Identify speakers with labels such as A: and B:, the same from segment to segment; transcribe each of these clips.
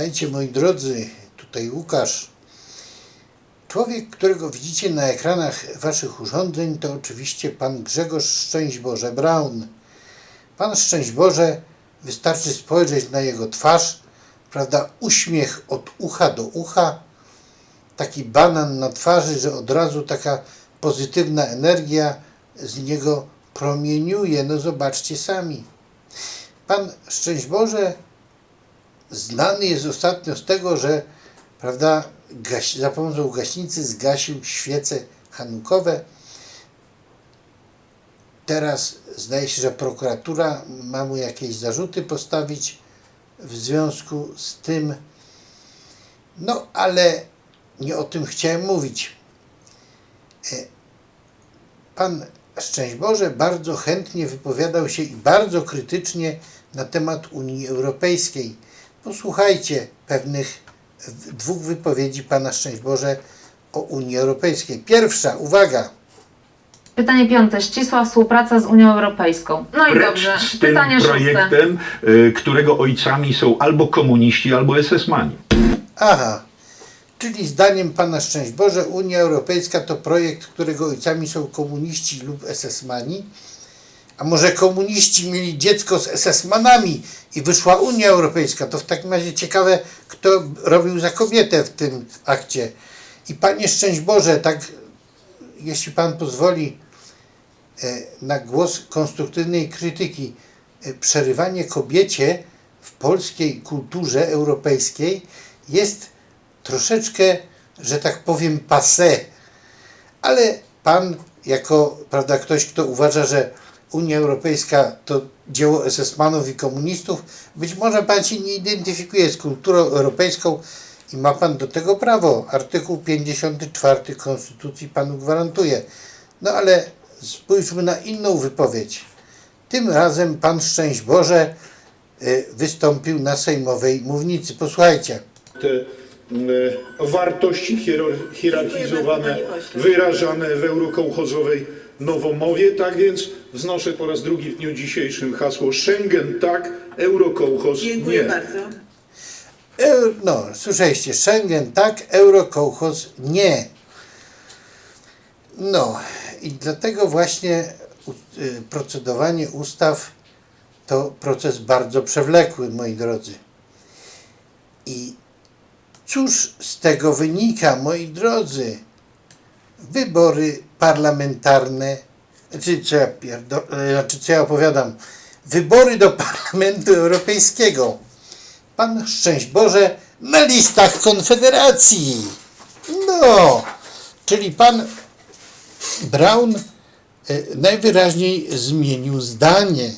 A: Witajcie moi drodzy, tutaj Łukasz. Człowiek, którego widzicie na ekranach waszych urządzeń, to oczywiście pan Grzegorz Szczęść Boże Braun. Pan Szczęść Boże, wystarczy spojrzeć na jego twarz, prawda, uśmiech od ucha do ucha, taki banan na twarzy, że od razu taka pozytywna energia z niego promieniuje. No zobaczcie sami. Pan Szczęść Boże znany jest ostatnio z tego, że prawda, gaś, za pomocą gaśnicy zgasił świece hanukowe. Teraz zdaje się, że prokuratura ma mu jakieś zarzuty postawić w związku z tym. No, ale nie o tym chciałem mówić. E, Pan Szczęść Boże bardzo chętnie wypowiadał się i bardzo krytycznie na temat Unii Europejskiej. Posłuchajcie pewnych dwóch wypowiedzi Pana Szczęść Boże o Unii Europejskiej. Pierwsza, uwaga,
B: Pytanie piąte. Ścisła współpraca z Unią Europejską. No i
C: Precz
B: dobrze.
C: z tym
B: Pytanie szóste.
C: projektem, y, którego ojcami są albo komuniści, albo SS-mani.
A: aha, czyli zdaniem Pana Szczęść Boże Unia Europejska to projekt, którego ojcami są komuniści lub SS-mani, a może komuniści mieli dziecko z SS-manami i wyszła Unia Europejska, to w takim razie ciekawe, kto robił za kobietę w tym akcie. I Panie Szczęść Boże, tak jeśli Pan pozwoli e, na głos konstruktywnej krytyki, e, przerywanie kobiecie w polskiej kulturze europejskiej jest troszeczkę, że tak powiem, passé. Ale Pan, jako prawda, ktoś, kto uważa, że Unia Europejska to dzieło SS-manów i komunistów, być może Pan się nie identyfikuje z kulturą europejską i ma Pan do tego prawo. Artykuł 54 Konstytucji Panu gwarantuje. No ale spójrzmy na inną wypowiedź. Tym razem Pan Szczęść Boże y, wystąpił na sejmowej mównicy. Posłuchajcie.
D: te e, wartości hierarchizowane, wyrażane w eurokołchozowej nowomowie. Tak więc wznoszę po raz drugi w dniu dzisiejszym hasło Schengen tak, eurokołchoz
E: Dziękuję
D: nie.
E: bardzo.
A: Eu- No, słyszeliście, Schengen tak, Eurokołchoz nie. No i dlatego właśnie u- y, procedowanie ustaw to proces bardzo przewlekły, moi drodzy. I cóż z tego wynika, moi drodzy? Wybory parlamentarne, znaczy co ja, pierdo, e, znaczy co ja opowiadam, wybory do Parlamentu Europejskiego pan szczęść Boże na listach Konfederacji. No, czyli pan Brown e, najwyraźniej zmienił zdanie.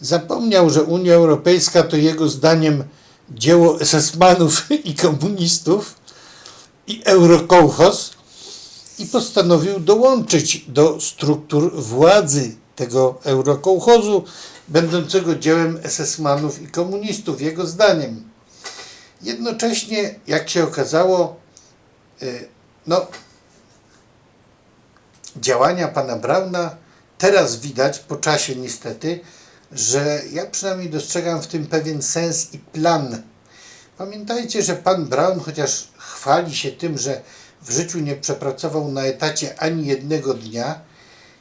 A: Zapomniał, że Unia Europejska to jego zdaniem dzieło SS-manów i komunistów i eurokołchoz i postanowił dołączyć do struktur władzy tego eurokołchozu, będącego dziełem SS-manów i komunistów, jego zdaniem. Jednocześnie, jak się okazało, y, no, działania pana Brauna teraz widać, po czasie niestety, że ja przynajmniej dostrzegam w tym pewien sens i plan. Pamiętajcie, że pan Braun, chociaż chwali się tym, że w życiu nie przepracował na etacie ani jednego dnia,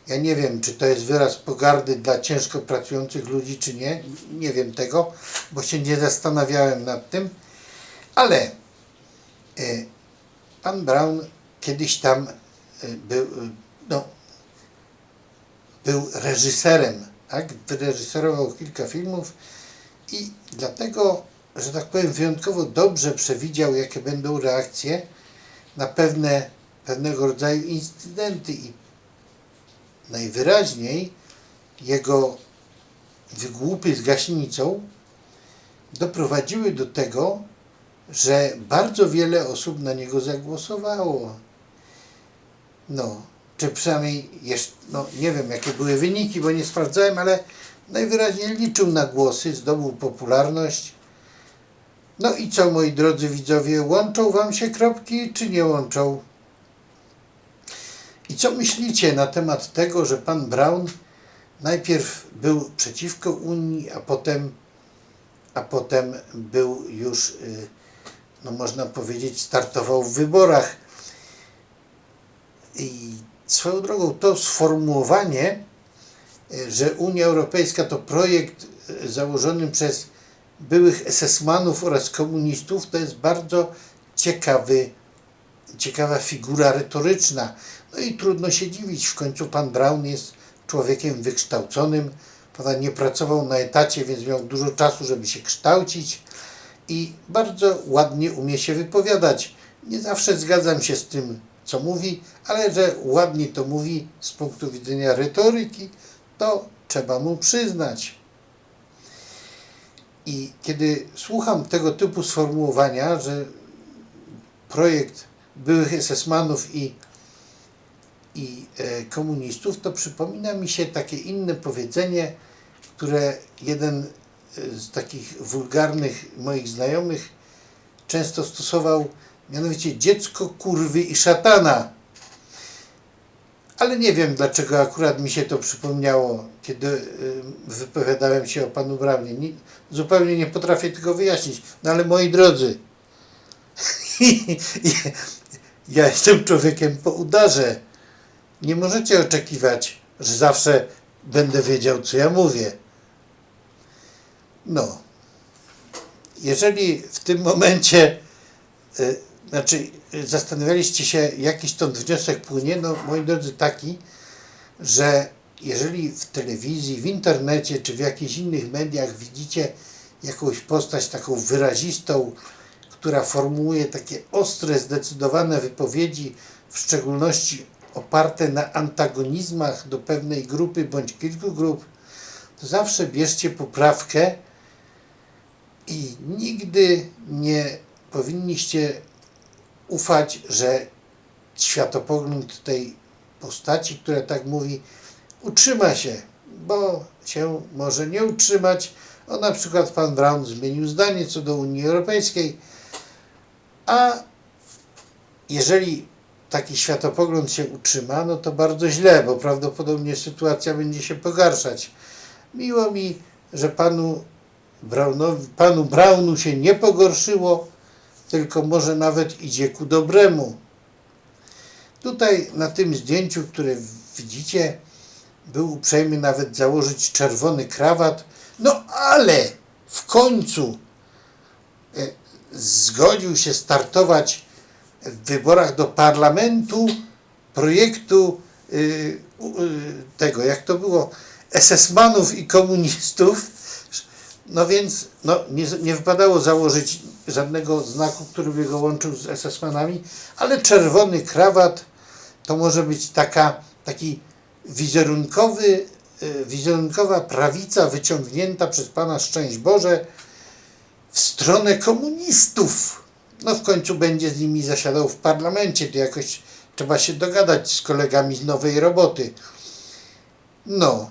A: ja nie wiem, czy to jest wyraz pogardy dla ciężko pracujących ludzi, czy nie. Nie wiem tego, bo się nie zastanawiałem nad tym. Ale e, pan Brown kiedyś tam e, był, e, no, był reżyserem, tak? Wyreżyserował kilka filmów i dlatego, że tak powiem, wyjątkowo dobrze przewidział, jakie będą reakcje na pewne, pewnego rodzaju incydenty i najwyraźniej jego wygłupy z gaśnicą doprowadziły do tego, że bardzo wiele osób na niego zagłosowało. No, czy przynajmniej jeszcze, no nie wiem jakie były wyniki, bo nie sprawdzałem, ale najwyraźniej liczył na głosy, zdobył popularność. No i co moi drodzy widzowie, łączą wam się kropki, czy nie łączą? I co myślicie na temat tego, że pan Brown najpierw był przeciwko Unii, a potem, a potem był już y, no można powiedzieć, startował w wyborach. I swoją drogą to sformułowanie, e, że Unia Europejska to projekt e, założony przez byłych SS-manów oraz komunistów, to jest bardzo ciekawy, ciekawa figura retoryczna. No i trudno się dziwić, w końcu pan Brown jest człowiekiem wykształconym, prawda, nie pracował na etacie, więc miał dużo czasu, żeby się kształcić i bardzo ładnie umie się wypowiadać. Nie zawsze zgadzam się z tym, co mówi, ale że ładnie to mówi z punktu widzenia retoryki, to trzeba mu przyznać. I kiedy słucham tego typu sformułowania, że projekt byłych SS-manów i, i e, komunistów, to przypomina mi się takie inne powiedzenie, które jeden e, z takich wulgarnych moich znajomych często stosował, mianowicie dziecko kurwy i szatana. Ale nie wiem, dlaczego akurat mi się to przypomniało, kiedy y, wypowiadałem się o panu Braunie. Nie, zupełnie nie potrafię tego wyjaśnić. No ale moi drodzy, ja jestem człowiekiem po udarze. Nie możecie oczekiwać, że zawsze będę wiedział, co ja mówię. No. Jeżeli w tym momencie y, znaczy, zastanawialiście się, jaki stąd wniosek płynie, no moi drodzy taki, że jeżeli w telewizji, w internecie czy w jakichś innych mediach widzicie jakąś postać taką wyrazistą, która formułuje takie ostre, zdecydowane wypowiedzi, w szczególności oparte na antagonizmach do pewnej grupy bądź kilku grup, to zawsze bierzcie poprawkę i nigdy nie powinniście ufać, że światopogląd tej postaci, która tak mówi, utrzyma się, bo się może nie utrzymać. O na przykład pan Brown zmienił zdanie co do Unii Europejskiej, a jeżeli taki światopogląd się utrzyma, no to bardzo źle, bo prawdopodobnie sytuacja będzie się pogarszać. Miło mi, że panu Brownowi, panu Brownu się nie pogorszyło, tylko może nawet idzie ku dobremu. Tutaj na tym zdjęciu, które widzicie, był uprzejmy nawet założyć czerwony krawat. No ale w końcu e, zgodził się startować w wyborach do parlamentu projektu y, y, tego, jak to było, SS-manów i komunistów. No więc no, nie, nie wypadało założyć żadnego znaku, który by go łączył z SS-manami, ale czerwony krawat to może być taka, taki wizerunkowy, y, wizerunkowa prawica wyciągnięta przez Pana Szczęść Boże w stronę komunistów. No w końcu będzie z nimi zasiadał w parlamencie, to jakoś trzeba się dogadać z kolegami z nowej roboty. No,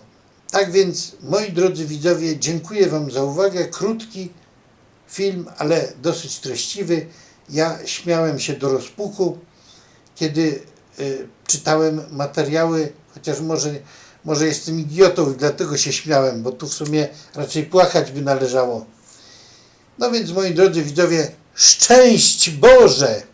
A: tak więc, moi drodzy widzowie, dziękuję Wam za uwagę. Krótki film, ale dosyć treściwy. Ja śmiałem się do rozpuku, kiedy y, czytałem materiały, chociaż może, może jestem idiotą i dlatego się śmiałem, bo tu w sumie raczej płakać by należało. No więc, moi drodzy widzowie, szczęść Boże!